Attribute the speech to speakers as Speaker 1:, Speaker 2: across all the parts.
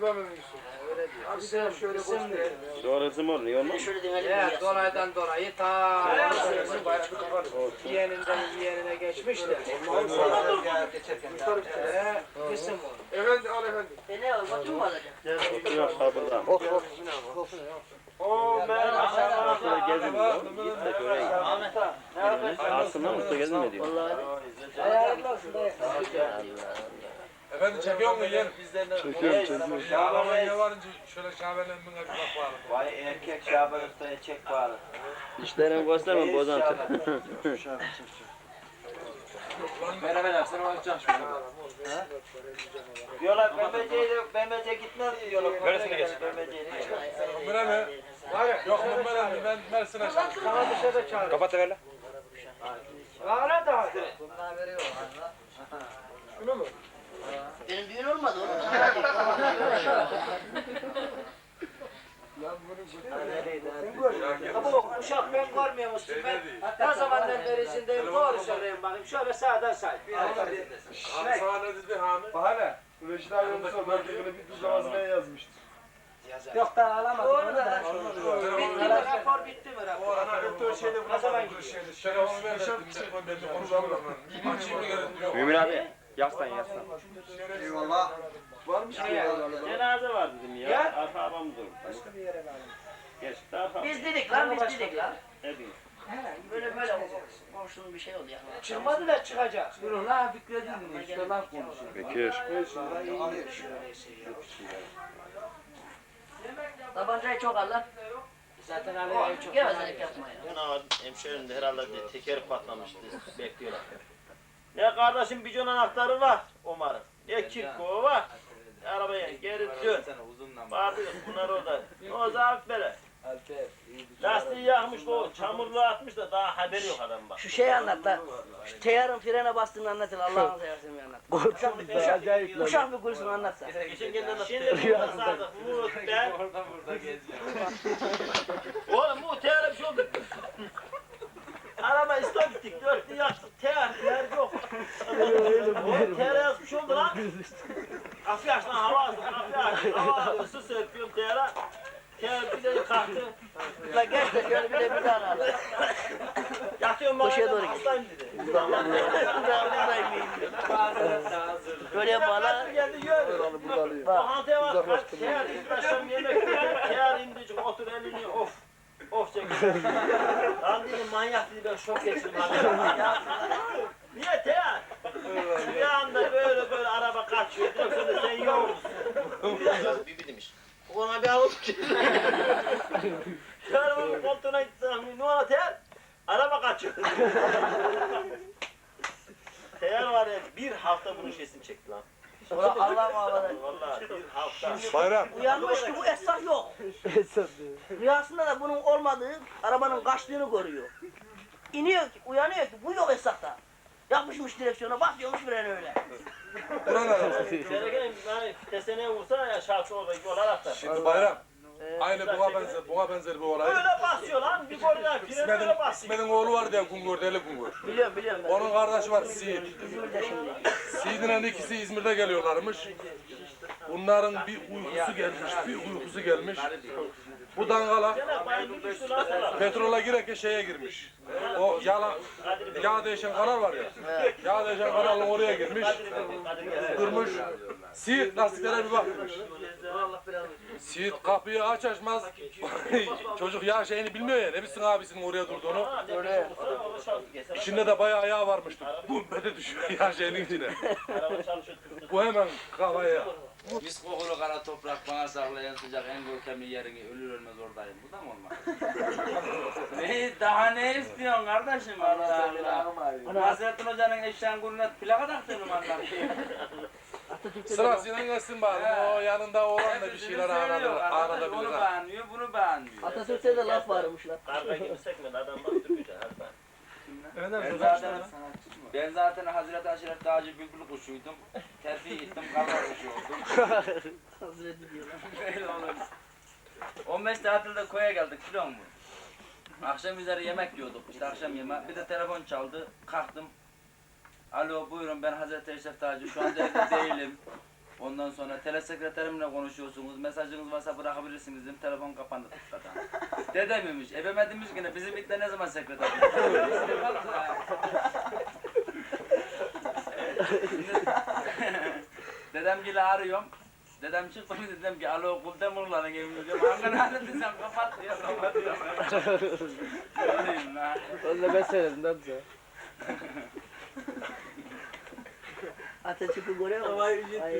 Speaker 1: İmam Yusuf.
Speaker 2: Öyle diyor.
Speaker 1: Abi sen şöyle gösterelim.
Speaker 3: Doğrusu mu oluyor mu?
Speaker 4: Şöyle demelim.
Speaker 2: Evet, dolaydan dolayı ta yeğeninden yeğenine geçmiş de. Ee, kısım o.
Speaker 1: Efendi al efendi.
Speaker 4: E ne oldu? Mı alacak?
Speaker 3: Yok sabırdan.
Speaker 1: Oo
Speaker 3: merhaba. Şöyle gezin diyor. Git de göreyim. Aslında mutlu gezin mi diyor?
Speaker 2: Hayırlı olsun dayı.
Speaker 1: Efendi çekiyor mu yeğen?
Speaker 3: Çekiyorum çekiyorum.
Speaker 1: Şaban'a varınca şöyle Şaban'ın bir bak bakalım.
Speaker 5: Vay erkek Şaban Usta'ya çek bağlı.
Speaker 3: İşlerini gösterme bozantı.
Speaker 5: Beraber yapsana olacak şöyle. Diyorlar BMC'ye BMC gitmez diyorlar. Böylesine geç.
Speaker 1: Mümine mi? Yok Mümine mi? Ben Mersin'e çalışıyorum.
Speaker 2: Sana dışarıda çağır.
Speaker 5: Kapat ver lan.
Speaker 2: Bağla da.
Speaker 1: Şunu mu?
Speaker 4: Benim düğün olmadı oğlum.
Speaker 2: Bu uşak ben görmüyor musun? Ben ne zamandan berisindeyim doğru söyleyeyim bakayım. Şöyle sağdan say.
Speaker 1: Abi sana ne dedi Hami?
Speaker 6: Bahane. Reşit abi onu sor. Bunu bir düz namazına yazmıştır.
Speaker 2: Yok daha alamadım. Onu da. Bitti mi rapor bitti mi rapor?
Speaker 1: Ana şeyde
Speaker 2: Ne zaman gidiyor?
Speaker 1: Telefonu ver de ben konuşalım. Açayım mı gerek?
Speaker 3: Mümin abi. Yaslan yaslan.
Speaker 6: Eyvallah. Varmış mı ya?
Speaker 3: Cenaze var dedim ya.
Speaker 2: Ya.
Speaker 3: Arka abam dur.
Speaker 2: Başka bir yere bağlı.
Speaker 3: Geçti arka.
Speaker 4: Biz dedik lan biz dedik lan.
Speaker 3: Ne diyeyim?
Speaker 4: Böyle böyle komşunun bir şey oldu ya.
Speaker 2: Çıkmadı da çıkacak. Durun lan Fikret'in işte lan konuşuyor.
Speaker 3: Bekir.
Speaker 4: Tabancayı çok al lan.
Speaker 2: Zaten Ali çok.
Speaker 4: Gevezelik yapma ya.
Speaker 7: Buna hemşehrin de herhalde bir tekeri patlamıştı. Bekliyorlar. Ya kardeşim bir anahtarı var umarım. Ya kirko var. Arabaya geri dön. Vardı bunlar orada. O zaaf böyle. Lastiği yakmış da o çamurluğa atmış da daha haberi yok adam bak.
Speaker 4: Şu şeyi anlat lan. Şu teyarın frene bastığını anlatın Allah'ını seversen bir anlat. Uşak bir, uşak, uşak bir kurusun anlatsa.
Speaker 7: Geçen gün de Şimdi burada sardık. Muğut ben. Oğlum bu teyara bir şey oldu. Araba İslam gittik. Dörtlü yaktık. Teyar, teyar yok. Oğlum teyara yazmış oldu lan. Hava aldım. Afyaş. Hava aldım. Su serpiyorum teyara. Teyar bir de kalktı.
Speaker 4: La geç de şöyle bir de bir tane al.
Speaker 7: Yatıyorum bana.
Speaker 4: Koşuya doğru git.
Speaker 7: Hastayım dedi.
Speaker 4: Böyle yaparlar.
Speaker 7: Kalktı geldi yürü. Lokantaya var. Kalk, Teyar indi akşam yemek yiyor. Teyar indi. çünkü Otur elini of. Of çekiyor. Lan dedim manyak dedi ben şok geçirdim abi. Niye Teyar? Bir anda böyle böyle araba kaçıyor. Direksiyonda sen yok. Bibi demiş. Ona bir alıp bunun koltuğuna gitsem. Ne ola Teyar? Araba kaçıyor. Teyar var ya bir hafta bunun şeysini çekti lan.
Speaker 4: Allah muhafaza.
Speaker 7: Vallahi bir hafta.
Speaker 1: Bayram.
Speaker 4: Uyanmış ki bu esnaf yok. Rüyasında da bunun olmadığı, arabanın kaçtığını görüyor. İniyor ki, uyanıyor ki bu yok esnafta. Yapmışmış direksiyona, basıyormuş freni öyle.
Speaker 7: Gereken yani fitesine vursana ya şarkı orada yolar atar.
Speaker 1: Şimdi bayram. Aynı buna benzer, buna benzer bir olay.
Speaker 7: Öyle basıyor lan bir golden freni
Speaker 1: İsmet'in,
Speaker 7: öyle basıyor.
Speaker 1: İsmet'in oğlu var diye Kungur, deli Kungur.
Speaker 4: Biliyorum biliyorum ben.
Speaker 1: Onun kardeşi var Siirt.
Speaker 4: İzmir'de şimdi.
Speaker 1: İkisi İzmir'de geliyorlarmış. Bunların bir uykusu gelmiş, bir uykusu gelmiş. Bu dangala petrola girerken şeye girmiş. O yağla, yağ değişen kanal var ya. Yağ değişen kanalın oraya girmiş. Kırmış. Siirt lastiklere bir bakmış. Siirt kapıyı aç açmaz. Çocuk yağ şeyini bilmiyor ya. Ne bilsin abisinin oraya durduğunu. İçinde de bayağı yağ varmıştı. Bum bede düşüyor yağ şeyinin içine. Bu hemen kafaya.
Speaker 5: Mis kokulu kara toprak bana saklayan sıcak en görkemli yerini ölür ölmez oradayım. Bu da mı olmaz? ne, daha ne istiyorsun kardeşim Allah Allah. Nasrettin Hoca'nın eşeğin guruna plaka taktığını mı?
Speaker 4: Atatürk'te de
Speaker 1: Sırasıyla gelsin bari. O yanında oğlan da bir şeyler anladı. Anladı
Speaker 5: Onu beğenmiyor, bunu beğenmiyor.
Speaker 4: Atatürk'te de laf varmış lan.
Speaker 7: Karga gibi sekmedi adam bak Türkçe.
Speaker 5: Ben zaten, ben zaten Hazreti Aşiret Dağcı Bülbül kuşuydum. Terfi ettim, karga kuşu oldum.
Speaker 4: Hazreti diyorlar.
Speaker 5: Öyle olur. 15 tatilde koya geldik biliyor musun? Akşam üzeri yemek yiyorduk işte akşam yemeği. Bir de telefon çaldı. Kalktım. Alo buyurun ben Hazreti Eşref Tacı şu anda evde değilim.
Speaker 7: Ondan sonra telesekreterimle konuşuyorsunuz. Mesajınız varsa bırakabilirsiniz dedim. Telefon kapandı tıkladan. Dedemmiş. Ebeme demiş ki ne bizim itle ne zaman sekreter? Dedem gibi arıyorum. Dedem çıktı mı dedim ki alo kulda mı lan evimi diyorum. Hangi nerede desem kapat diyor kapat diyor. Ne
Speaker 8: da ben söyledim bize.
Speaker 5: Atatürk'ü görüyor musun?
Speaker 4: Ama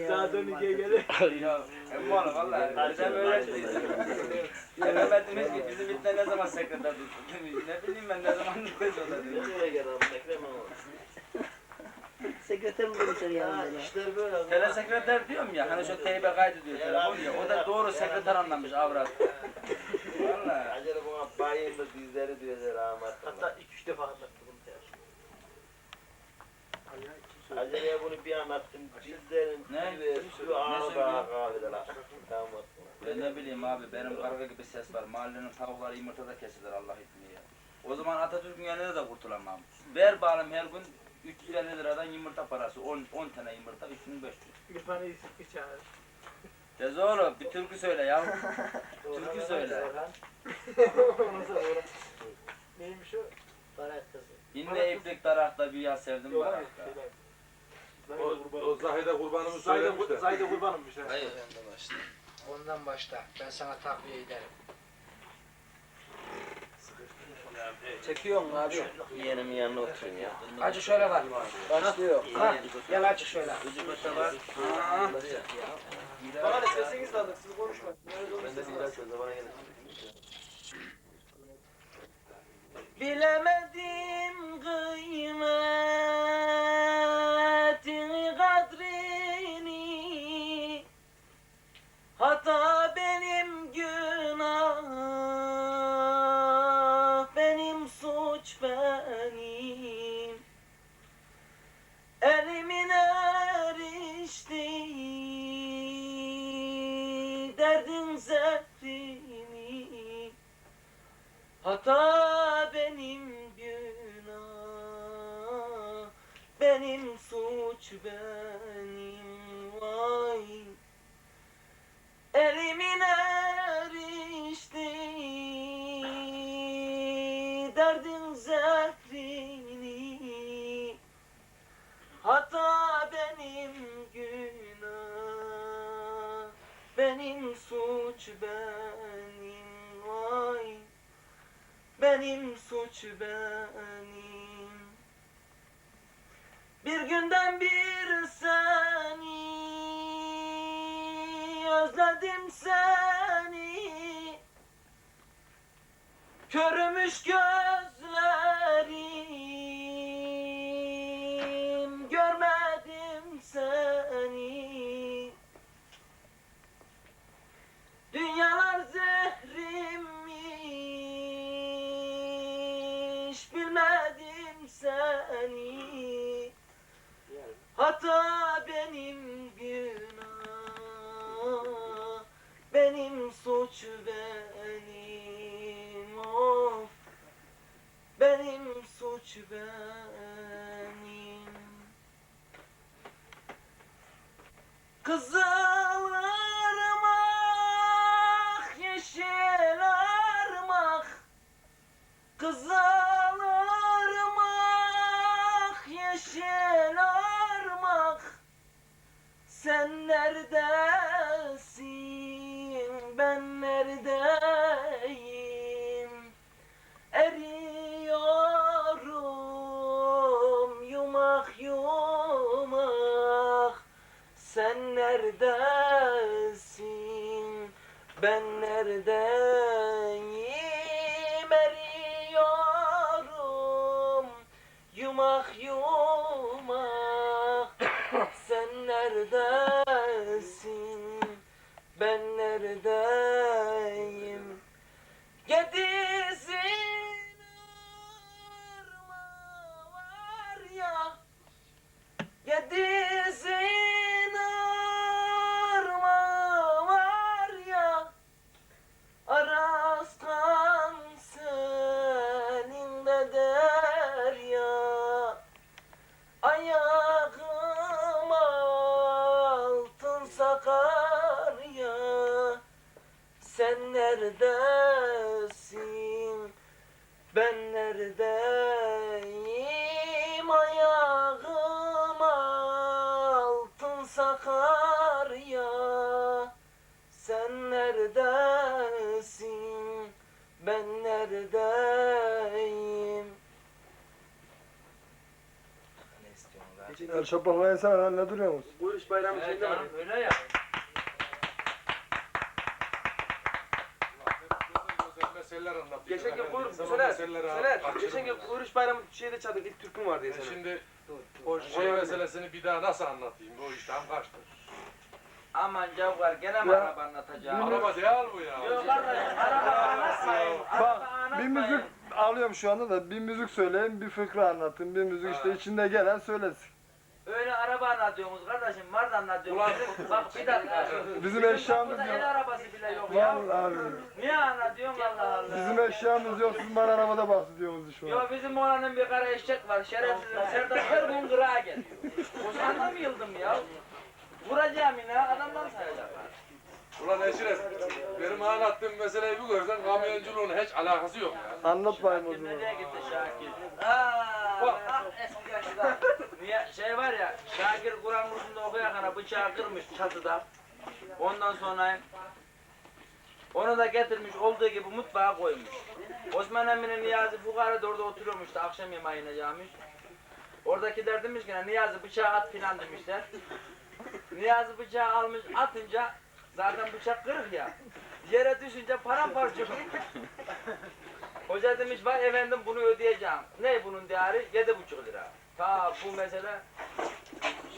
Speaker 4: saat
Speaker 5: yavrum,
Speaker 4: 12'ye gelir.
Speaker 7: Ya emmoğlu valla dedem öyle dedi. Ebeme demiş ki bizim itle ne zaman sekreter tuttu demiş. Ne bileyim ben ne zaman tuttu o da demiş.
Speaker 4: Nereye gelir abi Ekrem ama?
Speaker 5: Sekreter mi konuşuyor
Speaker 4: Ya işler böyle.
Speaker 7: Telesekreter diyorum ya hani şu teybe kaydediyor telefon ya o da doğru sekreter anlamış avrat. Valla.
Speaker 4: Acele buna bayım da dizleri diyorlar Ahmet. Hatta iki üç defa anlattım bunu. Aceleye bunu bir anlattım. Dizlerin
Speaker 7: Ne? söylüyor?
Speaker 4: daha kahveler. Tamam.
Speaker 7: Ben ne bileyim abi benim karga gibi ses var. Mahallenin tavukları yumurtada kesilir Allah ya. O zaman Atatürk'ün yanına da kurtulamam. Ver bağım her gün 350 liradan yumurta parası. 10, 10 tane yumurta 3500.
Speaker 4: İrfan'ı isik çağır.
Speaker 7: Tez oğlum bir türkü söyle ya. Türkü söyle.
Speaker 4: Neymiş o? Barak kızı.
Speaker 7: İnne iplik tarakta bir yaz sevdim barakta.
Speaker 1: O, o Zahide kurbanımız söylemiş de.
Speaker 4: Zayda kurbanımmış ha.
Speaker 2: Hayır. Ondan başla. Ben sana takviye ederim.
Speaker 5: Çekiyorsun abi.
Speaker 8: Yeğenimin yanına oturun ya.
Speaker 2: Acı şöyle var.
Speaker 5: Başlıyor.
Speaker 2: Ha, gel acı şöyle.
Speaker 7: Gıcık öte var.
Speaker 4: Bana sesiniz de aldık siz konuşmayın.
Speaker 6: Ben de biraz sonra bana gelin.
Speaker 5: Bilemedim suç benim vay. Elimin erişti Derdin zehrini. Hata benim günah Benim suç benim vay. Benim suç benim Bir günden bir seni Özledim seni. Körümüş gözlerim Hata benim günah Benim suç benim of. Benim suç benim neredesin? Ben neredeyim? Eriyorum yumak yumak
Speaker 6: El şapaklayın sana lan ne duruyorsunuz?
Speaker 1: Bu iş bayramı
Speaker 5: Evet canım öyle ya.
Speaker 1: Meseleler.
Speaker 9: Geçen gün
Speaker 1: o
Speaker 9: Soner, Soner, geçen gün Uğruş Bayramı şeyde çaldık, ilk türküm var diye
Speaker 1: E
Speaker 9: sana.
Speaker 1: Şimdi o şey meselesini bir daha nasıl anlatayım? O işten kaçtı.
Speaker 5: Aman Cavgar gene mi
Speaker 6: Ya.
Speaker 5: araba anlatacağım?
Speaker 1: Araba değil bu ya.
Speaker 5: Yok kardeşim araba anlatmayın. Araba
Speaker 6: Bak bir müzik alıyorum şu anda da bir müzik söyleyin bir fıkra anlatın bir müzik işte içinde gelen söylesin.
Speaker 5: Öyle araba anlatıyorsunuz kardeşim. Var da anlatıyorsunuz. Bak bir dakika.
Speaker 6: Bizim eşyamız
Speaker 5: Burada
Speaker 6: yok.
Speaker 5: el arabası bile yok ya.
Speaker 6: Vallahi
Speaker 5: Niye anlatıyorsun Allah Allah.
Speaker 6: bizim eşyamız yok siz bana arabada bahsediyorsunuz şu an.
Speaker 5: Yo bizim oğlanın bir kara eşek var. Şerefsizim. Serdar her gün kırağa geliyor. Ozan'da mı yıldım ya? Vuracağım yine adamdan sayacaklar.
Speaker 1: Ulan Eşref, benim anlattığım meseleyi bir görsen kamyonculuğun hiç alakası yok ya.
Speaker 6: Anlat bayım o zaman.
Speaker 5: nereye gitti Şakir? Aaa
Speaker 1: Bak.
Speaker 5: ah eski yaşlılar. Niye şey var ya Şakir Kur'an kursunda okuyakana bıçağı kırmış çatıda. Ondan sonra onu da getirmiş olduğu gibi mutfağa koymuş. Osman Emin'in Niyazi Fukara da orada oturuyormuş da akşam yemeğine gelmiş. Oradakiler demiş ki Niyazi bıçağı at filan demişler. Niyazi bıçağı almış atınca zaten bıçak kırık ya. Yere düşünce paramparça olmuş. Hoca demiş vay efendim bunu ödeyeceğim. Ne bunun değeri? Yedi buçuk lira. Ta bu mesele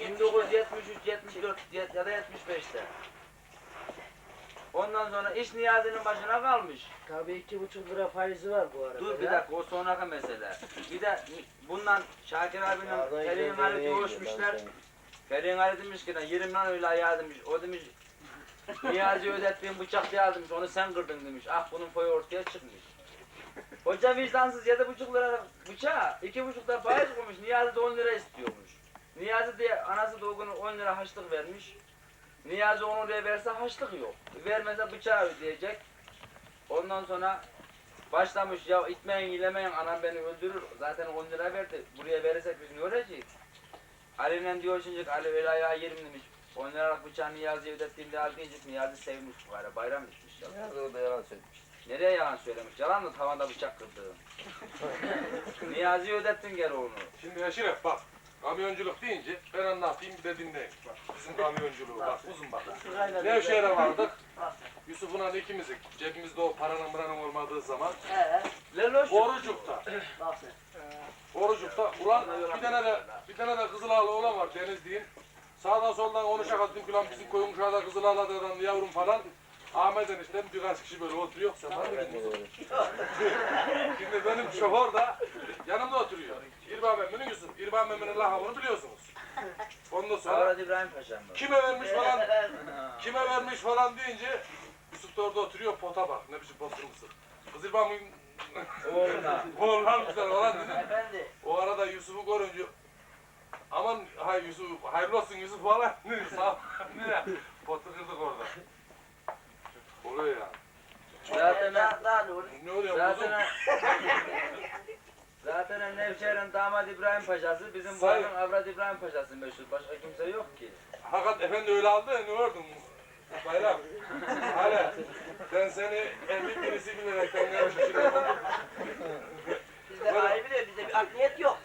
Speaker 5: 1973, 74 ya da 75'te. Ondan sonra iş Niyazi'nin başına kalmış.
Speaker 2: Tabii iki buçuk lira faizi var bu arada.
Speaker 5: Dur bir
Speaker 2: ya.
Speaker 5: dakika o sonraki mesele. Bir de bundan Şakir abinin Ferin Ali görüşmüşler. Ferin Ali demiş ki 20 lan öyle ayağı demiş. O demiş Niyazi ödettiğin bıçak demiş. Onu sen kırdın demiş. Ah bunun foyu ortaya çıkmış. Hoca vicdansız yedi buçuk lira bıçağı iki buçuk lira faiz koymuş. Niyazi de 10 lira istiyormuş. Niyazi diye anası da o gün 10 lira haçlık vermiş. Niyazi 10 liraya verse haçlık yok. Vermese bıçağı ödeyecek. Ondan sonra başlamış ya itmeyin ilemeyin anam beni öldürür. Zaten 10 lira verdi. Buraya verirsek biz ne öleceğiz? Ali'yle diyor şimdi Ali ayağı yerim demiş. 10 liralık bıçağı Niyazi'ye ödettiğimde al diyecek Niyazi sevmiş bu ara bayram bitmiş ya.
Speaker 3: Orada yalan söylemiş.
Speaker 5: Nereye yalan söylemiş? Yalan mı tavanda bıçak kırdı? Niyazi'ye ödettin geri onu.
Speaker 1: Şimdi Eşref bak, kamyonculuk deyince ben anlatayım bir de dinleyin. Bak bizim kamyonculuğu bak uzun bak. Nevşehir'e vardık. Yusuf'un hani ikimizik. Cebimizde o paranın buranın olmadığı zaman.
Speaker 5: Leloş.
Speaker 1: Orucuk'ta.
Speaker 2: Bak sen.
Speaker 1: Orucuk'ta. Ulan bir tane de bir tane de Kızılağlı oğlan var Deniz deyin. Sağdan soldan konuşak attık ulan bizim koyun kuşağıda Kızılağlı'dan yavrum falan. Ahmet eniştem birkaç kişi böyle oturuyor. Sen var mı gidiyorsun? Şimdi benim şoför da yanımda oturuyor. İrban Memmi'nin Yusuf. İrban Memmi'nin lakabını biliyorsunuz. Ondan sonra
Speaker 5: İbrahim Paşa'm
Speaker 1: kime vermiş falan kime vermiş falan deyince Yusuf da orada oturuyor pota bak ne biçim pot kırmızı. Kız İrban'ın
Speaker 5: Oğluna.
Speaker 1: oğullarmışlar falan dedim.
Speaker 2: Efendi.
Speaker 1: O arada Yusuf'u görünce aman hay Yusuf hayırlı olsun Yusuf falan sağ ol. Ne? Potu kırdık orada. Oluyor ya.
Speaker 5: Zaten
Speaker 2: Daha, daha ne olur?
Speaker 1: Ne oluyor?
Speaker 5: Zaten Zaten Nevşehir'in damat İbrahim Paşa'sı bizim
Speaker 1: Say-
Speaker 5: buranın Avrat İbrahim Paşa'sı meşhur. Başka kimse yok ki.
Speaker 1: Hakikat efendi öyle aldı ne gördün? Bayram. Hala. Ben seni evli birisi bilerekten gelmişim.
Speaker 2: Bizde ayrı bile bizde bir akliyet yok.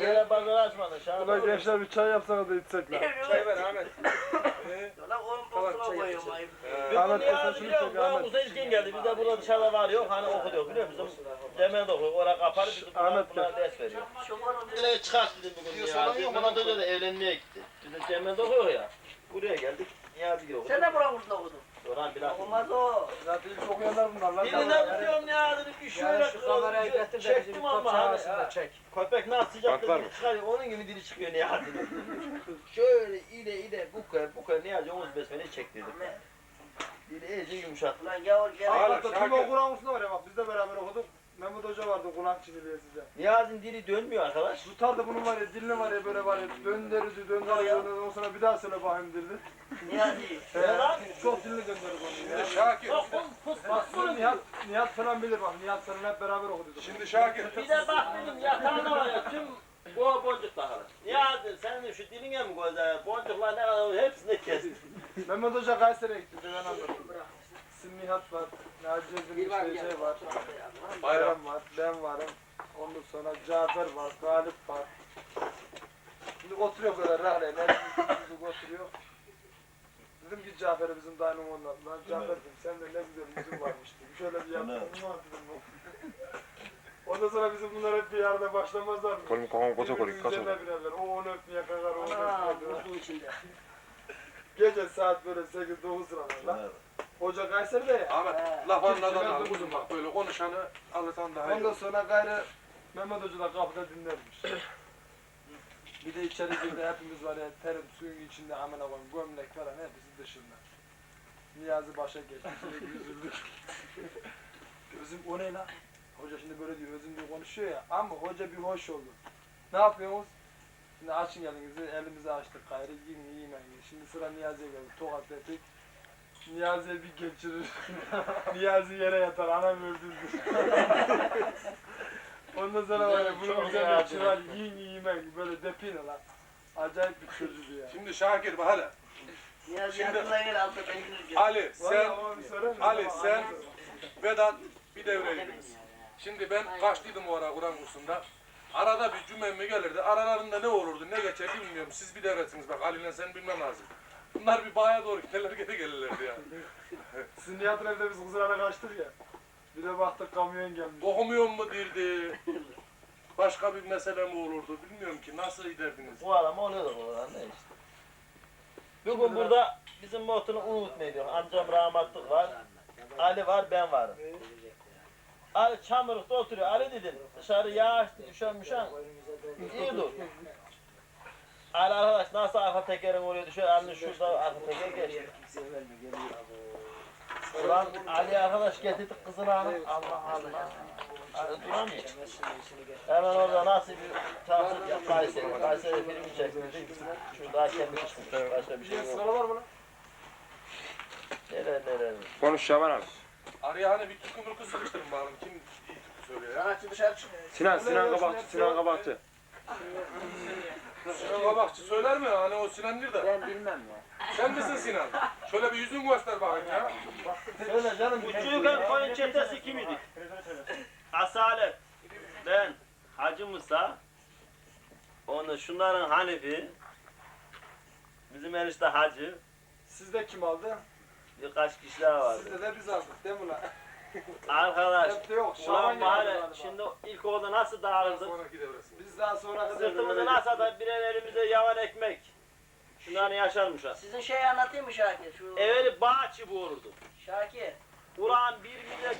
Speaker 7: Yere bagajı açmadın
Speaker 6: Ulan gençler bir çay yapsana da içsek lan.
Speaker 1: Çay ver Ahmet.
Speaker 2: Lan on
Speaker 1: Tamam,
Speaker 2: on
Speaker 1: çay
Speaker 2: koyuyorum ayıp.
Speaker 1: Ee,
Speaker 6: Ahmet Paşa
Speaker 7: abi
Speaker 6: şunu
Speaker 7: biliyor
Speaker 6: çek
Speaker 7: musun?
Speaker 6: Ahmet.
Speaker 7: İlkin geldi. Biz de burada dışarıda var yok. Hani okuyor biliyor musun? Cemil de okuyor. Oraya kapalı. Biz de
Speaker 6: Ahmet
Speaker 7: buna, buna ders veriyor.
Speaker 2: Şoförüm
Speaker 7: Nereye çıkart dedim bugün Niyazi. Ondan önce de evlenmeye gitti. Biz de okuyor ya. Buraya geldik. Niyazi yok.
Speaker 2: Sen de buranın kursunda okudun.
Speaker 7: Orhan biraz.
Speaker 2: Olmaz o.
Speaker 1: Zaten ilk okuyanlar bunlar lan.
Speaker 7: Birinden tutuyorum Niyazi'nin bir şöyle
Speaker 2: şu kamerayı
Speaker 7: kırıldı.
Speaker 2: getir de bizim
Speaker 7: Çektim
Speaker 2: top
Speaker 7: ha.
Speaker 2: çek.
Speaker 7: Köpek nasıl
Speaker 1: var
Speaker 7: dili çıkarıyor. Onun gibi dili çıkıyor Niyazi'nin. şöyle ile ile bu kadar bu kadar Niyazi omuz besmeleyi çektirdik. Dili iyice yumuşattı.
Speaker 2: Ulan gavur gel.
Speaker 1: Hala
Speaker 6: Hatta
Speaker 1: Şakir.
Speaker 6: Tüme Kur'an kursunda var ya bak biz de beraber okuduk. Mehmet Hoca vardı kulak çiniliyor size.
Speaker 7: Niyazi'nin dili dönmüyor arkadaş.
Speaker 6: Tutardı bunun var ya dilini var ya böyle var ya döndürürdü döndürürdü döndürürdü ondan sonra bir daha söyle bakayım derdi.
Speaker 4: Niyazi.
Speaker 6: He, çok dilini döndürdü onu.
Speaker 1: Şimdi Şakir.
Speaker 6: Bak bunu Nihat, Nihat falan bilir bak Nihat falan hep beraber okuduk.
Speaker 1: Şimdi Şakir.
Speaker 7: Bir de bak dedim yatağına var ya tüm bu boncuk takılır. Niyazi senin şu diline mi koyacak? Boncuklar ne kadar hepsini kestim.
Speaker 6: Mehmet Hoca Kayseri'ye gitti ben Nihat var, Naci Ezgi'nin
Speaker 2: var,
Speaker 6: var,
Speaker 1: Bayram.
Speaker 6: Var, ben varım. Ondan sonra Cafer var, Galip var. Şimdi oturuyor böyle rahleyle, yüzük oturuyor. Dedim ki Cafer'e bizim dayının onlar. Lan Cafer dedim, sen de ne güzel yüzün varmış dedim. Şöyle bir yaptım. "Mua" dedim. Ondan sonra bizim bunlar hep bir arada başlamazlar mı?
Speaker 10: Kolum kafam koca kolik kaç oldu?
Speaker 6: O onu öpmeye kalkar, o onu öpmeye
Speaker 4: içinde.
Speaker 6: Gece saat böyle 8-9 sıralarla. Hoca Kayseri'de ya.
Speaker 1: Ahmet laf anladan al bak böyle konuşanı anlatan daha iyi.
Speaker 6: Ondan sonra gayrı Mehmet Hoca da kapıda dinlermiş. Bir de içeri girdi hepimiz var ya terim suyun içinde amına koyayım gömlek falan hepsi dışında. Niyazi başa geçti. Bir üzüldük. Özüm o ne lan? Hoca şimdi böyle diyor özüm diye konuşuyor ya ama hoca bir hoş oldu. Ne yapıyorsunuz? Şimdi açın elinizi, elimizi açtık gayrı yiyin yiyin. Şimdi sıra Niyazi'ye geldi. Tokat dedik. Niyazi'ye bir geçirir. Niyazi yere yatar, anam öldürdü. Ondan sonra var ya bunun üzerine çırar, yiyin yiyin yiyin. böyle depine lan. Acayip bir çocuğu ya.
Speaker 1: Şimdi Şakir bak hele.
Speaker 4: Niyazi
Speaker 1: Şimdi-
Speaker 4: aklına gel altta de
Speaker 1: Ali sen
Speaker 6: bir?
Speaker 1: Ali, sen-. Vedat bir devreydiniz. Şimdi ben kaçtıydım o ara Kur'an kursunda. Arada bir cümle mi gelirdi. Aralarında ne olurdu, ne geçer bilmiyorum. Siz bir devresiniz bak Ali'yle sen bilmem lazım. Bunlar bir bağa doğru giderler geri gelirlerdi ya.
Speaker 6: Sizin Nihat'ın evde biz Kızılay'la kaçtık ya. Bir de baktık kamyon gelmiş.
Speaker 1: Okumuyor mu dirdi. Başka bir mesele mi olurdu bilmiyorum ki nasıl giderdiniz.
Speaker 7: Bu adam oluyordu bu adam ne işte. Bugün burada bizim motorunu unutmayın diyor. Amcam rahmetlik var. Ali var ben varım. Ali çamurlukta oturuyor. Ali dedim dışarı yağış düşen müşen. İyi dur. Ali nasıl arka tekerin oraya düşüyor. Ali şurada arka teker geçti. Ulan Ali arkadaş getirdik kızını alıp Allah Allah. Ali duramıyor. Hemen orada nasıl bir tahsil yap Kayseri. Kayseri filmi çektirdik. Şurada hakem düşmüş. Başka bir şey yok.
Speaker 6: Sıra var mı lan?
Speaker 7: Neler neler.
Speaker 10: Konuş Şaban abi.
Speaker 1: Araya hani bir türkü mürkü sıkıştırın bakalım. Kim iyi türkü söylüyor.
Speaker 10: Sinan, Sinan Kabakçı, Sinan Kabakçı.
Speaker 1: Sinan Kabakçı söyler mi? Hani o Sinan nerede?
Speaker 4: Ben bilmem ya.
Speaker 1: Sen misin Sinan? Şöyle bir yüzünü göster bakayım ya.
Speaker 6: Söyle canım.
Speaker 7: Uçuyukan koyun çetesi kim idi? Asalet. Ben. Hacı Musa. Onu şunların Hanifi. Bizim enişte Hacı.
Speaker 6: Sizde kim aldı?
Speaker 7: Birkaç kişiler vardı.
Speaker 6: Sizde de biz aldık değil mi lan?
Speaker 7: Arkadaş.
Speaker 6: Hep de yok.
Speaker 7: Ulan mahalle
Speaker 6: geldi
Speaker 7: şimdi ilk orada nasıl dağıldık?
Speaker 1: Sonraki devresin.
Speaker 6: Biz daha sonra kadar
Speaker 7: Sırtımızı nasıl atar birer elimize yavan ekmek. Şunların yaşarmış ha.
Speaker 4: Sizin şeyi anlatayım mı Şakir? Şu
Speaker 7: Evveli bağ çubuğu olurdu.
Speaker 4: Şakir.
Speaker 7: Ulan bir millet